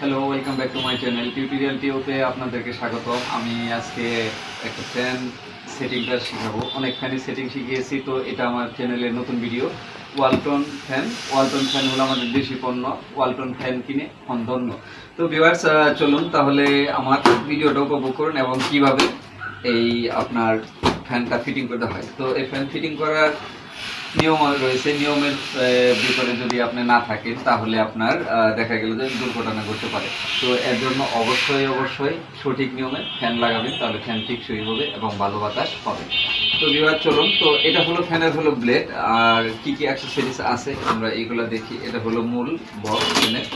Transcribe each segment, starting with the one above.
Hello welcome back to my channel tutorial টিওতে আপনাদেরকে স্বাগত আমি আজকে একটা ফ্যান সেটিংটা শেখাবো। অনেক ফ্যানের সেটিং শিখিয়েছি, তো এটা আমার চ্যানেলের নতুন video Walton fan Walton fan হলো আমাদের দেশি পণ্য। ওয়ালটন ফ্যান কিনে ধন্য তো ভিউয়ার্স চলুন তাহলে আমার ভিডিওটা উপভোগ করুন এবং কীভাবে এই আপনার ফ্যানটা ফিটিং করতে হয়। তো এই ফ্যান ফিটিং করার নিয়ম রয়েছে, নিয়মের ভিতরে যদি আপনি না থাকেন, তাহলে আপনার দেখা গেল যে দুর্ঘটনা ঘটতে পারে। তো এর জন্য অবশ্যই অবশ্যই সঠিক নিয়মে ফ্যান লাগাবেন, তাহলে ফ্যান টিকসই হবে এবং ভালো বাতাস হবে। তো বিবার চলুন। তো এটা হলো ফ্যানের হলো ব্লেড, আর কি কি অ্যাক্সেসরিজ আছে? আমরা এগুলো দেখি। এটা হলো মূল বক্স ফ্যানের।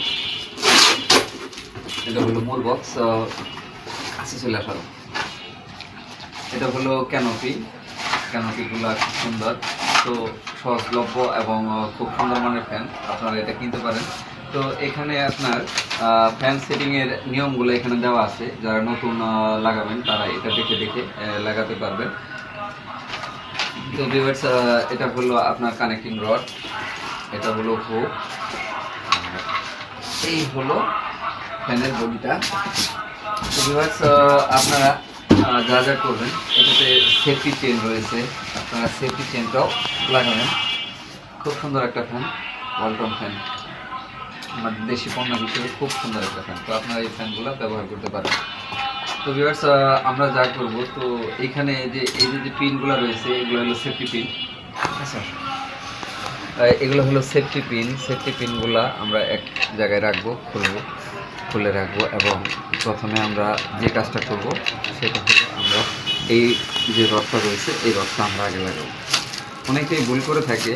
এটা হলো মূল বক্স চলে আসার। এটা হলো ক্যানোপি। ক্যানোপিগুলো সুন্দর। তো সহজলভ্য এবং খুব সুন্দর মানের ফ্যান আপনারা এটা কিনতে পারেন। তো এখানে আপনার ফ্যান সেটিংয়ের নিয়মগুলো এখানে দেওয়া আছে। যারা নতুন লাগাবেন, তারা এটা দেখে দেখে লাগাতে পারবেন। তো ভিউয়ার্স এটা হলো আপনার কানেক্টিং রড এটা হলো হুক এই হলো ফ্যানের বডিটা। তো ভিউয়ার্স আপনারা যা যা করবেন, এটাতে সেফটি চেন রয়েছে। আপনারা সেফটি চেনটাও লাগাবেন। খুব সুন্দর একটা ফ্যান ওয়ালটন ফ্যান আমাদের দেশি পণ্য হিসেবে খুব সুন্দর একটা ফ্যান তো আপনারা এই ফ্যানগুলো ব্যবহার করতে পারেন। তো ভিউয়ার্স আমরা যা করব, তো এইখানে যে, এই যে যে পিনগুলো রয়েছে, এগুলো হলো সেফটি পিন আচ্ছা। এগুলো হলো সেফটি পিন সেফটি পিনগুলো আমরা এক জায়গায় রাখব, খুলবো, খুলে রাখব এবং প্রথমে আমরা যে কাজটা করব, সেটা হলো আমরা এই যে রডটা রয়েছে, এই রডটা আমরা আগে লাগাবো। অনেকেই ভুল করে থাকে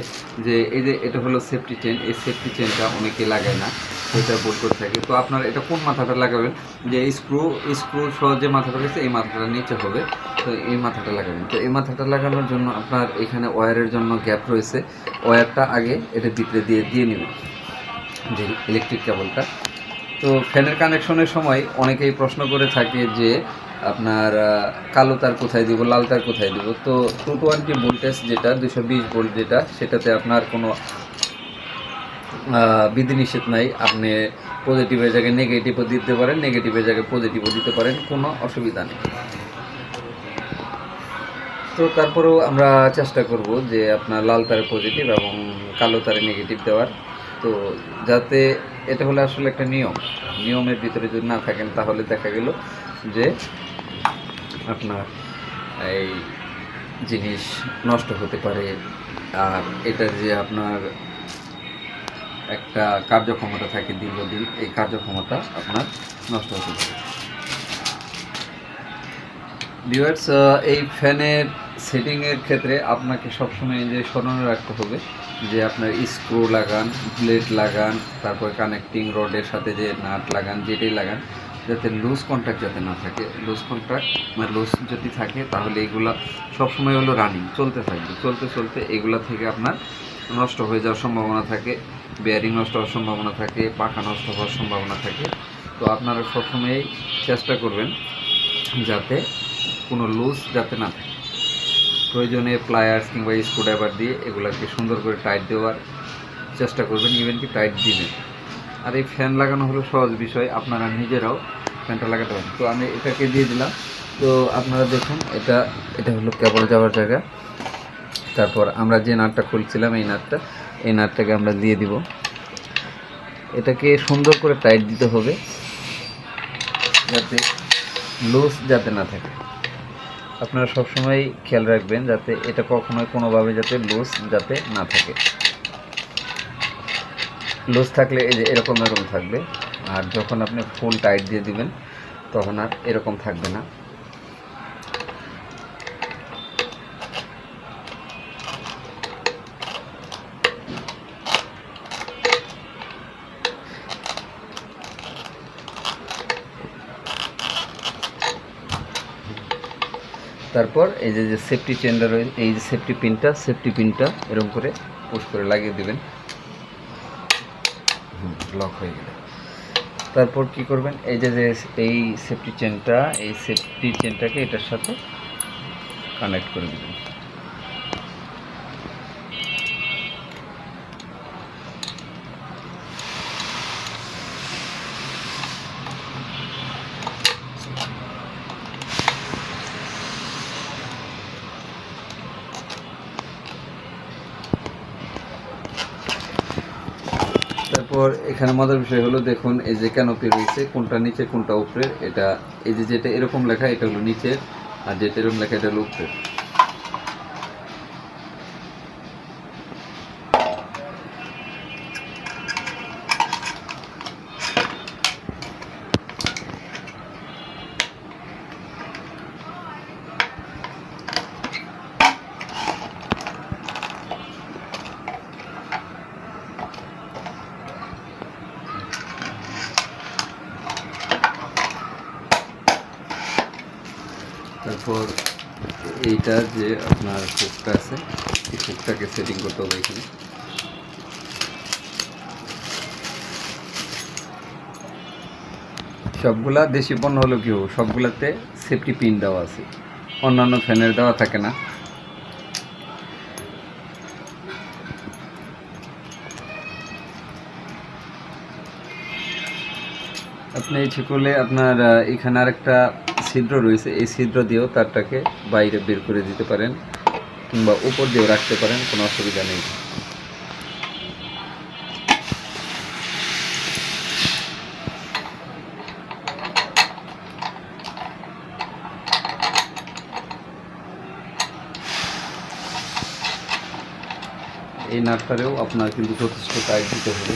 যে এই যে এটা হলো সেফটি চেন এই সেফটি চেনটা অনেকে লাগায় না এটা ভুল করে থাকে। তো আপনারা এটা কোন মাথাটা লাগাবেন? যে স্ক্রু স্ক্রু সহ যে মাথাটা রয়েছে, এই মাথাটা নিচে হবে, তো এই মাথাটা লাগাবেন। তো এই মাথাটা লাগানোর জন্য আপনার এখানে ওয়্যারের জন্য গ্যাপ রয়েছে। ওয়্যারটা আগে এটা ভিতরে দিয়ে দিয়ে নেবেন, যে ইলেকট্রিক কেবলটা তো ফ্যানের কানেকশনের সময় অনেকেই প্রশ্ন করে থাকে যে আপনার কালো তার কোথায় দিব, লাল তার কোথায় দিব? তো টু টোয়েন্টি ভোল্টেজ যেটা দুশো বিশ ভোল্ট যেটা, সেটাতে আপনার কোনো বিধিনিষেধ নাই। আপনি পজিটিভের জায়গায় নেগেটিভও দিতে পারেন নেগেটিভের জায়গায় পজিটিভও দিতে পারেন, কোনো অসুবিধা নেই। তো তারপরেও আমরা চেষ্টা করব যে আপনার লাল তারে পজিটিভ এবং কালো তারে নেগেটিভ দেওয়ার। তো যাতে এটা হলো আসলে একটা নিয়ম। নিয়মের ভিতরে যদি না থাকেন, তাহলে দেখা গেল যে আপনার এই জিনিস নষ্ট হতে পারে, আর এটা যে আপনার একটা কার্যক্ষমতা থাকে দীর্ঘদিন, এই কার্যক্ষমতা আপনার নষ্ট হতে পারে। ভিউয়ার্স এই ফ্যানের সেটিংয়ের ক্ষেত্রে আপনাকে সবসময় যে স্মরণে রাখতে হবে, যে আপনার স্ক্রু লাগান, ব্লেড লাগান, তারপর কানেক্টিং রডের সাথে যে নাট লাগান, যেটাই লাগান যাতে লুজ কন্ট্রাক্ট যাতে না থাকে। লুজ কন্ট্রাক্ট মানে লুজ যদি থাকে, তাহলে এগুলো সবসময় হলো রানিং চলতে থাকবে। চলতে চলতে এগুলা থেকে আপনার নষ্ট হয়ে যাওয়ার সম্ভাবনা থাকে বেয়ারিং নষ্ট হওয়ার সম্ভাবনা থাকে, পাখা নষ্ট হওয়ার সম্ভাবনা থাকে। তো আপনারা সবসময়ই চেষ্টা করবেন যাতে কোনো লুজ যাতে না থাকে। প্রয়োজনে প্লায়ার্স কিংবা স্ক্রুড্রাইভার দিয়ে এগুলোকে সুন্দর করে টাইট দেওয়ার চেষ্টা করবেন ইভেন কি টাইট দিবেন। আর এই ফ্যান লাগানো হলো সহজ বিষয়, আপনারা নিজেরাও ফ্যানটা লাগাতে পারেন। তো আমি এটাকে দিয়ে দিলাম। তো আপনারা দেখুন, এটা এটা হলো কেবল যাওয়ার জায়গা। তারপর আমরা যে নাটটা খুলছিলাম, এই নাটটা, এই নাটটাকে আমরা দিয়ে দিব। এটাকে সুন্দর করে টাইট দিতে হবে, যাতে লুজ যাতে না থাকে। আপনারা সবসময় খেয়াল রাখবেন যাতে এটা কখনোই কোনোভাবে যাতে লুজ যাতে না থাকে। লুজ থাকলে এই যে এরকম এরকম থাকবে। আর যখন আপনি ফুল টাইট দিয়ে দিবেন, তখন আর এরকম থাকবে না। তারপর এই যে যে সেফটি চেনটা রয়েছে এই যে সেফটি পিনটা সেফটি পিনটা এরকম করে পুশ করে লাগিয়ে দেবেন। লক হয়ে গেলে। তারপর কি করবেন? এই যে যে, এই সেফটি চেনটা এই সেফটি চেনটাকে এটার সাথে কানেক্ট করে দেবেন তারপর এখানে মজার বিষয় হলো, দেখুন, এই যে ক্যানোপি রয়েছে, কোনটা নিচে, কোনটা উপরে এটা, এই যে যেটা এরকম লেখা, এটা হলো নিচের, আর যেটা এরকম লেখা, এটা হলো উপরে তারপর এইটা যে আপনার হুকটা আছে, এই হুকটাকে সেটিং করতে হবে এখানে। সবগুলা দেশি পণ্য হলো কি হোক সবগুলাতে সেফটি পিন দেওয়া আছে। অন্যান্য ফ্যানের দেওয়া থাকে না। আপনি ইচ্ছে করলে আপনার এখানে আরেকটা ছিদ্র রয়েছে, এই ছিদ্র দিয়েও তারটাকে বাইরে বের করে দিতে পারেন কিংবা উপর দিয়েও রাখতে পারেন, কোনো অসুবিধা নেই। এই নাটটারেও আপনার কিন্তু যথেষ্ট টাইট দিতে হবে।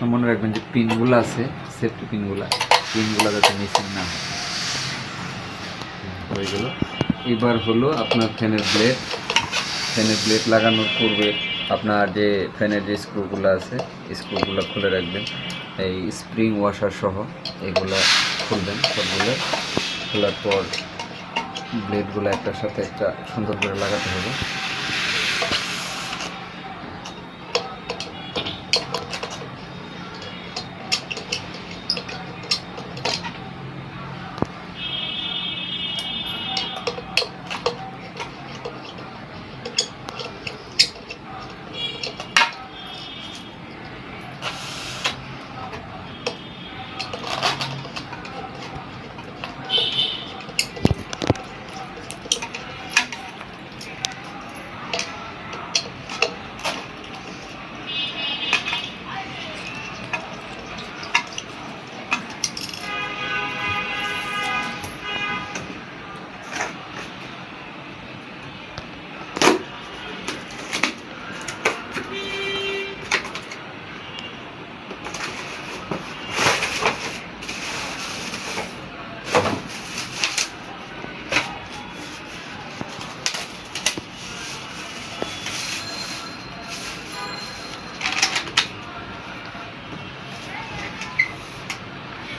সবসময় মনে রাখবেন যে পিনগুলো আছে সেফটি পিনগুলো পিনগুলো যাতে মিসিং না হয়। হয়ে গেল। এবার হলো আপনার ফ্যানের ব্লেড ফ্যানের ব্লেড লাগানোর পূর্বে আপনার যে ফ্যানের যে স্ক্রুগুলো আছে স্ক্রুগুলো খুলে রাখবেন। এই স্প্রিং ওয়াশার সহ এগুলো খুলবেন। সবগুলো খোলার পর ব্লেডগুলো একটার সাথে একটা সুন্দর করে লাগাতে হবে।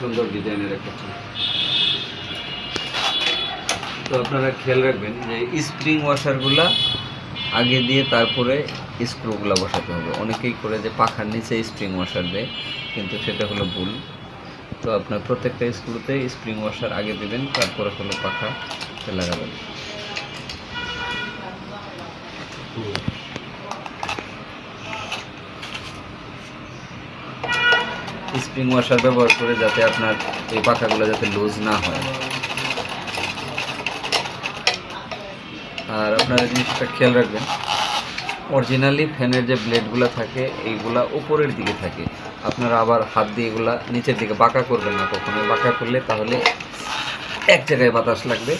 সুন্দর ডিজাইনের একটা চুল। তো আপনারা খেয়াল রাখবেন যে স্প্রিং ওয়াশারগুলা আগে দিয়ে তারপরে স্ক্রুগুলো বসাতে হবে। অনেকেই করে যে পাখার নিচে স্প্রিং ওয়াশার দেয়, কিন্তু সেটা হলো ভুল। তো আপনার প্রত্যেকটা স্ক্রুতে স্প্রিং ওয়াশার আগে দেবেন, তারপরে হলো পাখা লাগাবেন। স্প্রিং ওয়াশার ব্যবহার করে যাতে আপনার এই পাখাগুলো যাতে লুজ না হয়। আর আপনারা জিনিসটা খেয়াল রাখবেন, অরিজিনালি ফ্যানের যে ব্লেডগুলো থাকে, এইগুলা উপরের দিকে থাকে। আপনারা আবার হাত দিয়ে এগুলা নিচের দিকে বাঁকা করবেন না কখনো। বাঁকা করলে তাহলে এক জায়গায় বাতাস লাগবে,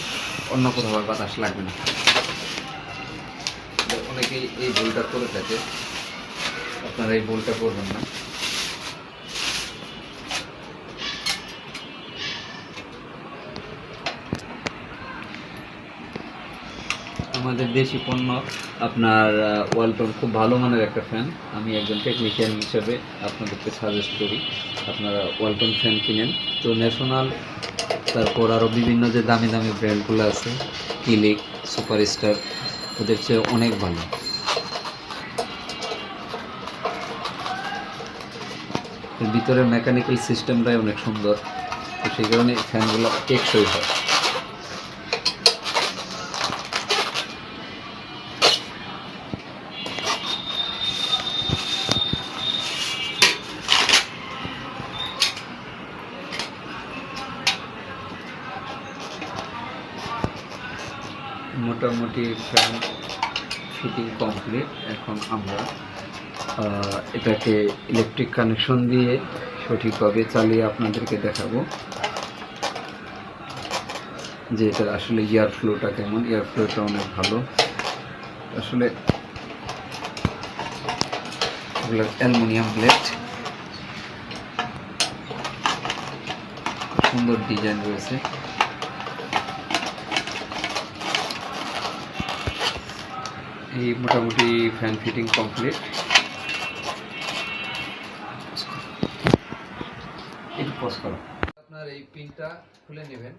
অন্য কোথাও বাতাস লাগবে না। অনেকেই এই ভুলটা করে থাকে। আপনারা এই ভুলটা করবেন না। আমাদের দেশি পণ্য আপনার ওয়ালটন খুব ভালো মানের একটা ফ্যান আমি একজন টেকনিশিয়ান হিসেবে আপনাদেরকে সাজেস্ট করি, আপনারা ওয়ালটন ফ্যান কিনেন। তো ন্যাশনাল তারপর আরও বিভিন্ন যে দামি দামি ব্র্যান্ডগুলো আছে কিলিক সুপারস্টার ওদের চেয়ে অনেক ভালো। এর ভিতরের মেকানিক্যাল সিস্টেমটাই অনেক সুন্দর, তো সেই কারণে ফ্যানগুলো টেকসই হয়। মোটামুটি ফ্যান ফিটিং কমপ্লিট এখন আমরা এটাকে ইলেকট্রিক কানেকশন দিয়ে সঠিকভাবে চালিয়ে আপনাদেরকে দেখাবো যে এটার আসলে এয়ার ফ্লোটা কেমন। এয়ার ফ্লোটা অনেক ভালো। আসলে অ্যালুমিনিয়াম প্লেট সুন্দর ডিজাইন রয়েছে। এই মোটামুটি ফ্যান ফিটিং কমপ্লিট একটু পজ করো। আপনার এই পিনটা খুলে নেবেন।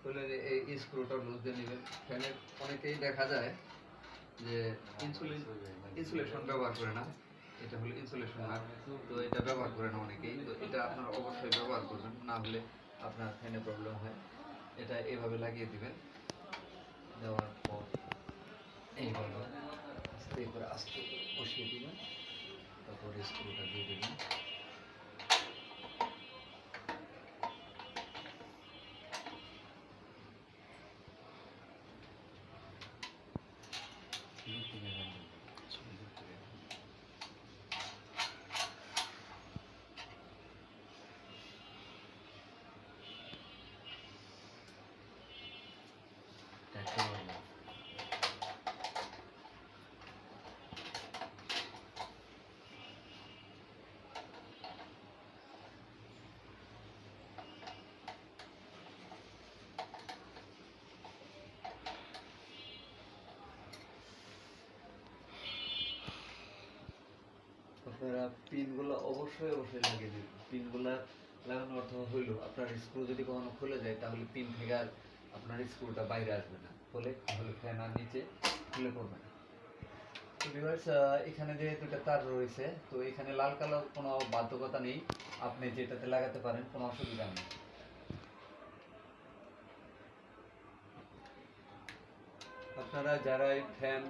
খুলে এই স্ক্রুটা লুজ নেবেন। ফ্যানের অনেকেই দেখা যায় যে ইনসুলিন ইনসুলেশন ব্যবহার করে না। এটা হলো ইনসুলেশন না তো এটা ব্যবহার করে না অনেকেই। তো এটা আপনারা অবশ্যই ব্যবহার করবেন। না হলে আপনার ফ্যানে প্রবলেম হয়। এটা এভাবে লাগিয়ে দিবেন। দেওয়ার পর এইভাবে আস্তে করে আস্তে করে বসিয়ে দেবেন তারপরে স্ক্রুটা দিয়ে দিবেন আপনারা পিনগুলো অবশ্যই অবশ্যই লাগিয়ে দিন পিনগুলো লাগানোর অর্থ হইল আপনার স্ক্রু যদি কখনো খুলে যায় তাহলে পিন থেকে আর আপনার স্ক্রুটা বাইরে আসবে না। ফলে তাহলে ফ্যান আর নিচে খুলে পড়বে না। তো আহ, এখানে যে দুটা তার রয়েছে তো এখানে লাল কালো কোনো বাধ্যকতা নেই। আপনি যেটাতে লাগাতে পারেন কোনো অসুবিধা নেই। আপনারা যারা ফ্যান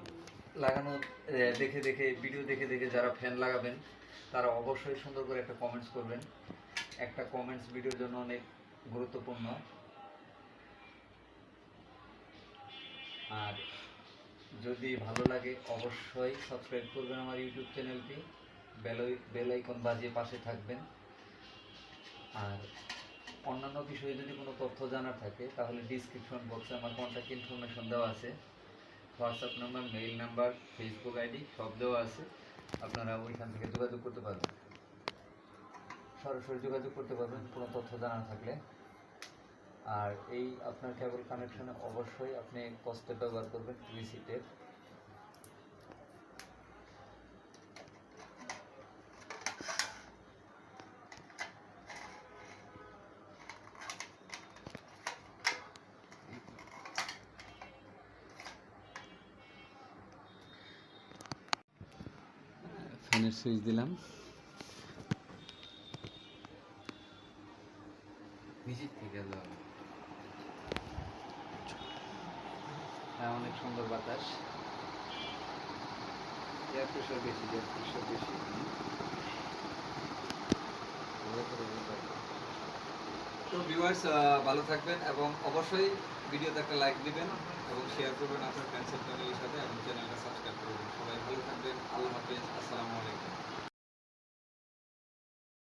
লাগানো দেখে দেখে ভিডিও দেখে দেখে যারা ফ্যান লাগাবেন, তারা অবশ্যই সুন্দর করে একটা কমেন্টস করবেন। একটা কমেন্টস ভিডিওর জন্য অনেক গুরুত্বপূর্ণ। আর যদি ভালো লাগে, অবশ্যই সাবস্ক্রাইব করবেন আমার ইউটিউব চ্যানেলটি বেল আইকন বাজিয়ে পাশে থাকবেন। আর অন্যান্য বিষয়ে যদি কোনো তথ্য জানার থাকে, তাহলে ডিসক্রিপশন বক্সে আমার কন্ট্যাক্ট ইনফরমেশন দেওয়া আছে। WhatsApp number, mail number, Facebook ID সব দেওয়া আছে। আপনারা ওইখান থেকে যোগাযোগ করতে পারবেন। সরাসরি যোগাযোগ করতে পারবেন, কোনো তথ্য জানা থাকলে। আর এই আপনার কেবল কানেকশনে অবশ্যই আপনি কস্টে ব্যবহার করবেন থ্রি সিটের ফ্যানের সুইচ দিলাম। হ্যাঁ অনেক সুন্দর বাতাস। এয়ার প্রেশার বেশি এয়ার প্রেশার বেশি। তো ভিউয়ার্স ভালো থাকবেন এবং অবশ্যই ভিডিওতে একটা লাইক দিবেন। এবং শেয়ার করবেন আপনার ক্যান্সার চ্যানেলের সাথে এবং চ্যানেলটা সাবস্ক্রাইব করবেন। সবাই ভালো থাকবেন। আল্লাহ হাফেজ। আসসালামু আলাইকুম।